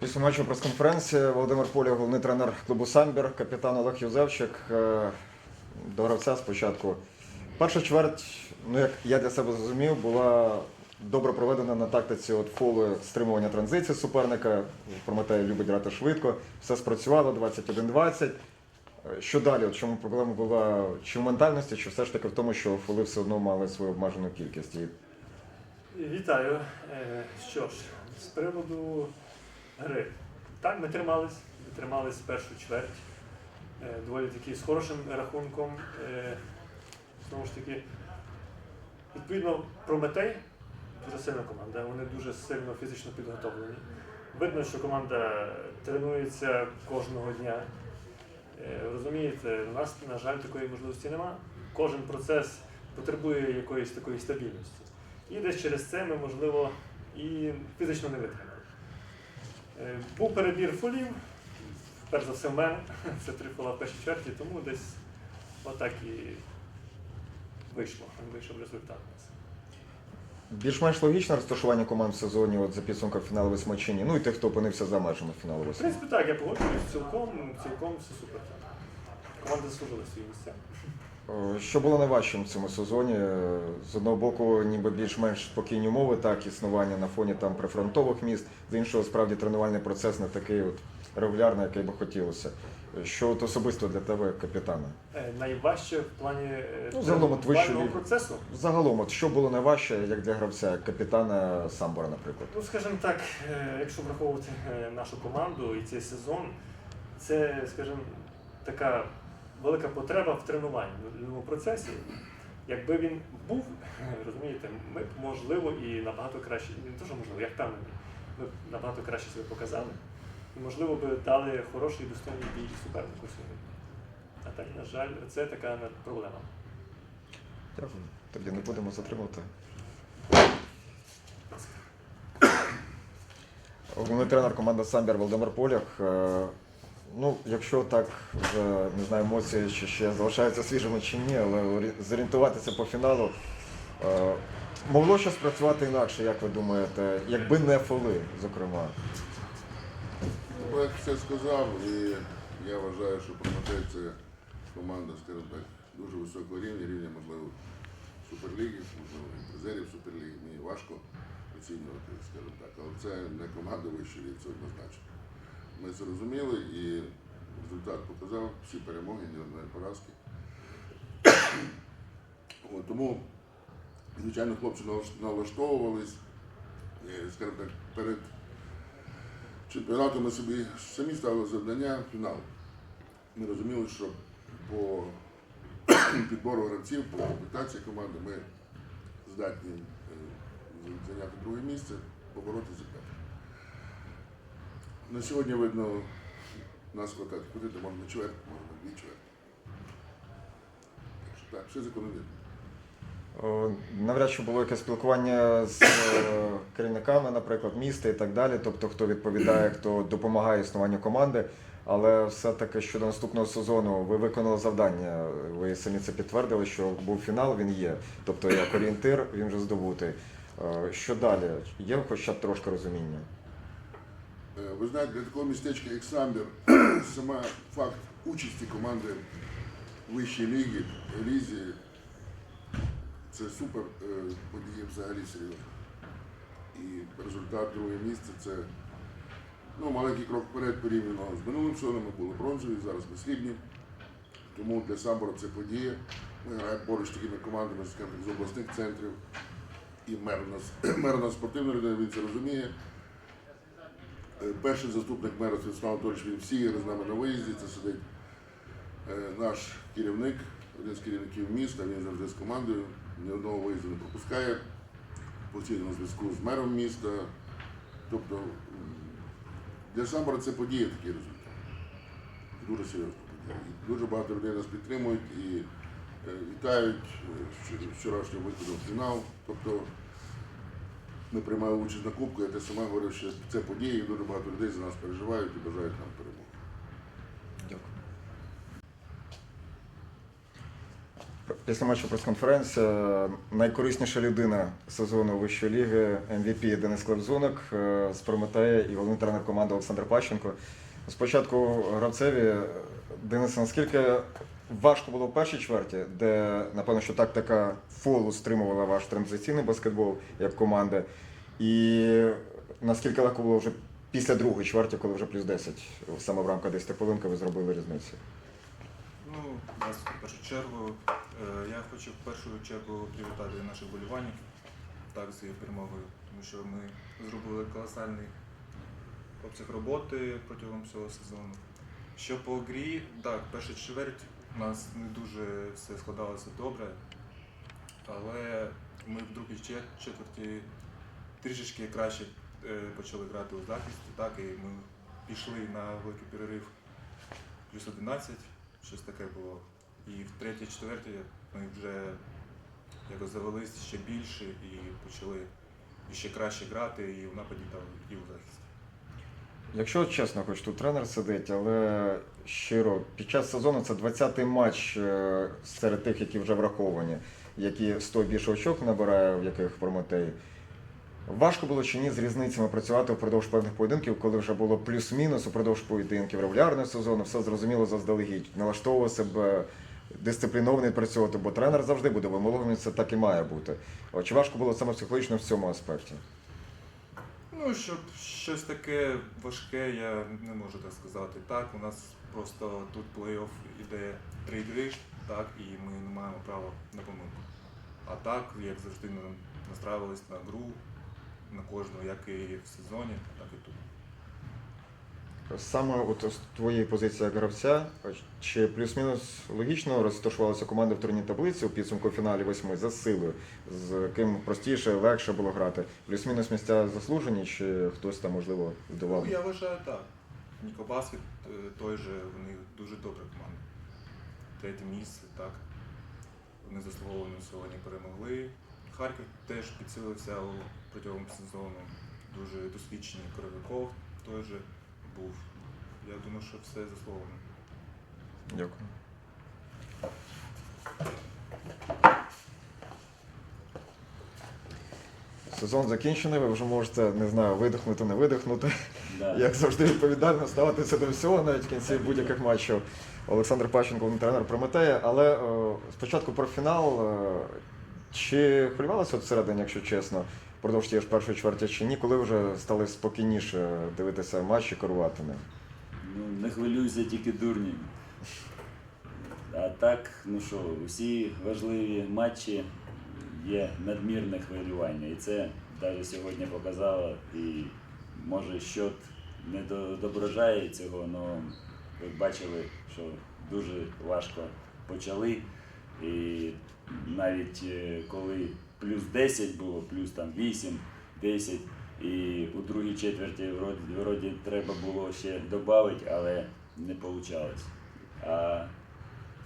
Після матчу прес-конференції Володимир Поля, головний тренер клубу Самбір, капітан Олег Юзевчик. Е, До гравця спочатку. Перша чверть, ну як я для себе зрозумів, була добре проведена на тактиці от фоли стримування транзиції суперника. Прометей любить грати швидко. Все спрацювало 21-20. Е, Що далі? От чому проблема була чи в ментальності, чи все ж таки в тому, що фоли все одно мали свою обмежену кількість. Вітаю. Е, Що ж, з приводу гри. Так, ми тримались. Ми тримались першу чверть. Е, Доволі таки з хорошим рахунком. Е, Знову ж таки, відповідно, Прометей дуже сильна команда. Вони дуже сильно фізично підготовлені. Видно, що команда тренується кожного дня. Е, Розумієте, у нас, на жаль, такої можливості немає. Кожен процес потребує якоїсь такої стабільності. І десь через це ми, можливо, і фізично не витримали. Е, Був перебір фолів, перш за все в мене. Це три фола в першій чверті, тому десь отак і вийшло. Вийшов результат у нас. Більш-менш логічне розташування команд в сезоні от за підсумком фіналу восьмачині. Ну і тих, хто опинився за межами фіналу В восьми. принципі, так, я погоджуюсь, цілком, цілком все супер. Команда заслужила свої місця. Е, Що було найважчим в цьому сезоні? Е, З одного боку, ніби більш-менш спокійні умови, так, існування на фоні там прифронтових міст, з іншого, справді тренувальний процес не такий от регулярний, який би хотілося. Е, Що от особисто для тебе, капітана? Найважче в плані Ну, загалом от вищу процесу. Загалом, от що було найважче, як для гравця, як капітана Самбора, наприклад? Ну, скажімо так, якщо враховувати нашу команду і цей сезон, це, скажімо, така велика потреба в тренувальному процесі. Якби він був, розумієте, ми б можливо і набагато краще, не що можливо, я впевнений, ми б набагато краще себе показали. І, можливо, би дали хороший достойний бій супернику сьогодні. А так, на жаль, це така проблема. Дякую. Тоді не будемо затримувати. Головний тренер команди Самбір Володимир Полях. Ну, якщо так вже не знаю, емоції чи ще залишаються свіжими чи ні, але зорієнтуватися по фіналу. е, Могло щось працювати інакше, як ви думаєте, якби не фоли, зокрема. Олег все сказав, і я вважаю, що Прометей це команда, скажімо так, дуже високого рівня, рівня, можливо, Суперліги, можливо, і Суперліги. Мені важко оцінювати, скажімо так, але це не команда вищої ліги, це однозначно. Ми це розуміли і результат показав всі перемоги, ні одної поразки. От, тому, звичайно, хлопці налаштовувались, скажімо так, перед чемпіонату ми собі самі ставили завдання фінал. Ми розуміли, що по підбору гравців, по комплектації команди ми здатні е, зайняти друге місце, поборотися за перше. На сьогодні видно, нас хватає де можна чверть, можна дві чверті. Так що так, все закономірно. Навряд чи було якесь спілкування з е, керівниками, наприклад, міста і так далі, тобто хто відповідає, хто допомагає існуванню команди. Але все-таки щодо наступного сезону ви виконали завдання. Ви самі це підтвердили, що був фінал, він є. Тобто як орієнтир, він вже здобутий. Е, Що далі? Є хоча б трошки розуміння? Е, Ви знаєте, для такого містечка, як Самбір, сама факт участі команди в вищій лігі, лізі, це супер е, подія взагалі серйозно. І результат друге місце це ну, маленький крок вперед порівняно з минулим сезоном. Ми були бронзові, зараз ми срібні. Тому для Самбора це подія. Ми граємо поруч такими командами з обласних центрів. І мер у нас, мер у нас спортивна людина, він це розуміє. Е, Перший заступник мера Святослав Анатолійович, він всі з нами на виїзді, це сидить е, наш керівник, один з керівників міста, він завжди з командою, ні одного виїзду не пропускає, постійно зв'язку з мером міста. Тобто для Самбора це подія такий результат. Дуже серйозна подія. І дуже багато людей нас підтримують і е, вітають вчорашнього виходу в фінал. Тобто ми приймали участь на кубку, я те саме говорив, що це події, і дуже багато людей за нас переживають і бажають нам перемоги. Дякую. Після матчу прес-конференція найкорисніша людина сезону вищої ліги МВП Денис Клевзунок е, з Прометея і головний тренер команди Олександр Пащенко. Спочатку гравцеві Денис, наскільки важко було в першій чверті, де напевно, що тактика фолу стримувала ваш транзиційний баскетбол як команди, і наскільки легко було вже після другої чверті, коли вже плюс 10, саме в рамках 10 хвилин, ви зробили різницю. Ну, вас в першу чергу. е, Я хочу в першу чергу привітати наших боліванів так з цією перемогою, тому що ми зробили колосальний обсяг роботи протягом всього сезону. Що по грі, так, перша чверть у нас не дуже все складалося добре, але ми в другій четверті трішечки краще е, почали грати у захисті, так, і ми пішли на великий перерив плюс 11, щось таке було. І в третій, четвертій ми вже якось завелись ще більше і почали ще краще грати і в нападі та і у захисті. Якщо чесно, хоч тут тренер сидить, але щиро, під час сезону це 20-й матч е, серед тих, які вже враховані, які 100 більше очок набирає, в яких Прометей. Важко було чи ні з різницями працювати впродовж певних поєдинків, коли вже було плюс-мінус упродовж поєдинків регулярного сезону, все зрозуміло заздалегідь. Налаштовував себе дисципліновано працювати, бо тренер завжди буде вимогливим, це так і має бути. Чи важко було саме психологічно в цьому аспекті? Ну, щоб щось таке важке, я не можу так сказати. Так, у нас просто тут плей-офф іде три гри, так, і ми не маємо права на помилку. А так, як завжди, ми настраювалися на гру, на кожну, як і в сезоні, так і тут. Саме от з твоєї позиції гравця, чи плюс-мінус логічно розташувалася команда в турнірній таблиці у підсумку фіналі восьми за силою, з ким простіше, легше було грати? Плюс-мінус місця заслужені, чи хтось там можливо здавав? Ну, я вважаю так. Нікобаскет е, той же, вони дуже добра команда. Третє місце, так. Вони заслуговано сьогодні перемогли. Харків теж підсилився протягом сезону. Дуже досвідчений Коровиков той же був. Я думаю, що все заслуговано. Дякую. Сезон закінчений, ви вже можете, не знаю, видихнути, не видихнути. Да. Як завжди, відповідально ставитися до всього, навіть в кінці будь-яких матчів. Олександр Пащенко, головний тренер Прометея. Але е, спочатку про фінал. Е, чи хвилювалися от всередині, якщо чесно, впродовж тієї ж першої чверті чи ні, коли вже стали спокійніше дивитися матч і керувати ним? Ну, не хвилююся тільки дурні. А так, ну що, усі важливі матчі є надмірне хвилювання. І це навіть сьогодні показало. І може щот не відображає цього, але ви бачили, що дуже важко почали. І навіть е, коли плюс 10 було, плюс там 8, 10, і у другій четверті вроді, треба було ще додати, але не вийшло. А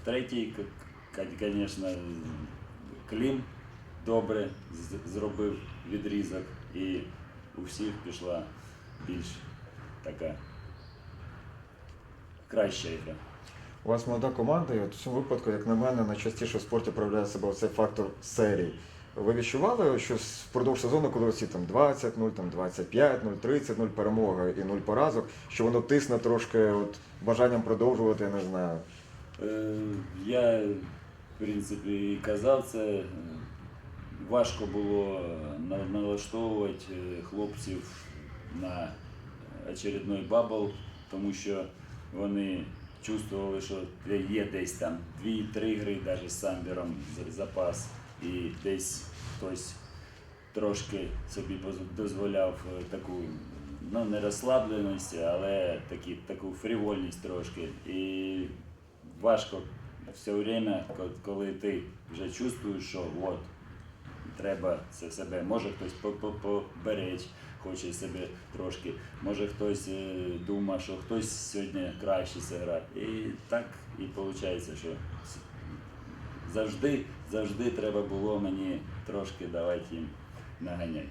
в третій, звісно, Клім добре зробив відрізок, і у всіх пішла більш така краща гра. У вас молода команда, і от в цьому випадку, як на мене, найчастіше в спорті проявляє себе цей фактор серій. Ви відчували щось впродовж сезону, коли оці там 20, 0, там 25, 0, 30, 0 перемоги і 0 поразок, що воно тисне трошки от, бажанням продовжувати, я не знаю. Е, Я, в принципі, і казав це. Е, Важко було налаштовувати е, хлопців на очередной бабл, тому що вони чувствували, що є десь там 2-3 гри навіть з самбіром за- запас, і десь хтось трошки собі дозволяв е, таку ну, не розслабленість, але такі, таку фрівольність трошки. І важко все время, коли ти вже чувствуєш, що от, треба це себе. Може хтось по- по- поберечь, хоче себе трошки, може хтось е, думає, що хтось сьогодні краще зіграє. І так і виходить, що завжди, завжди треба було мені трошки давати їм наганяти.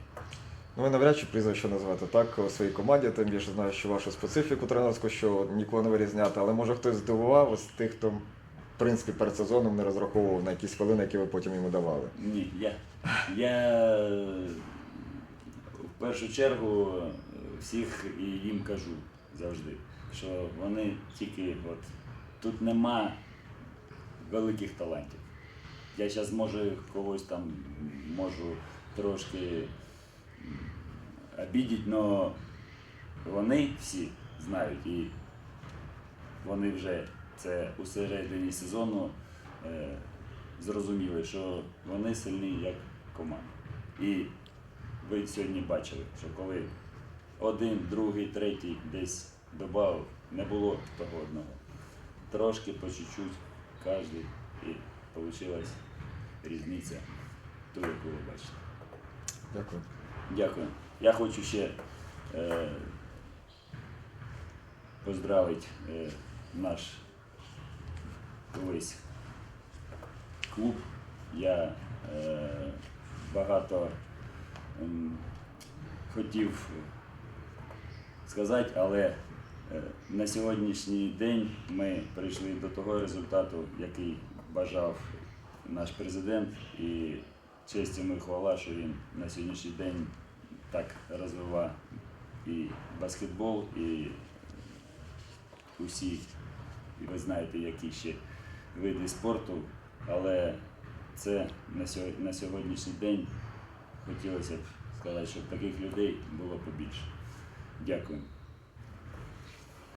Ну, ви навряд чи прізвище назвати так у своїй команді, тим більше знаю, що вашу специфіку тренерську, що нікого не вирізняти, але може хтось здивував з тих, хто принципі перед сезоном не розраховував на якісь хвилини, які ви потім йому давали. Ні, я, я в першу чергу всіх і їм кажу завжди, що вони тільки от тут нема великих талантів. Я зараз може когось там можу трошки м, обідіть, але вони всі знають і вони вже це у середині сезону е, зрозуміли, що вони сильні як команда. І ви сьогодні бачили, що коли один, другий, третій десь додав, не було того одного. Трошки по чуть-чуть кожен і вийшла різниця, ту, яку ви бачите. Дякую. Дякую. Я хочу ще е, поздравити е, наш весь клуб. Я е, багато ем, хотів сказати, але е, на сьогоднішній день ми прийшли до того результату, який бажав наш президент. І честь йому і хвала, що він на сьогоднішній день так розвиває і баскетбол, і усі, і ви знаєте, які ще види спорту, але це на сьогоднішній день хотілося б сказати, щоб таких людей було побільше. Дякую.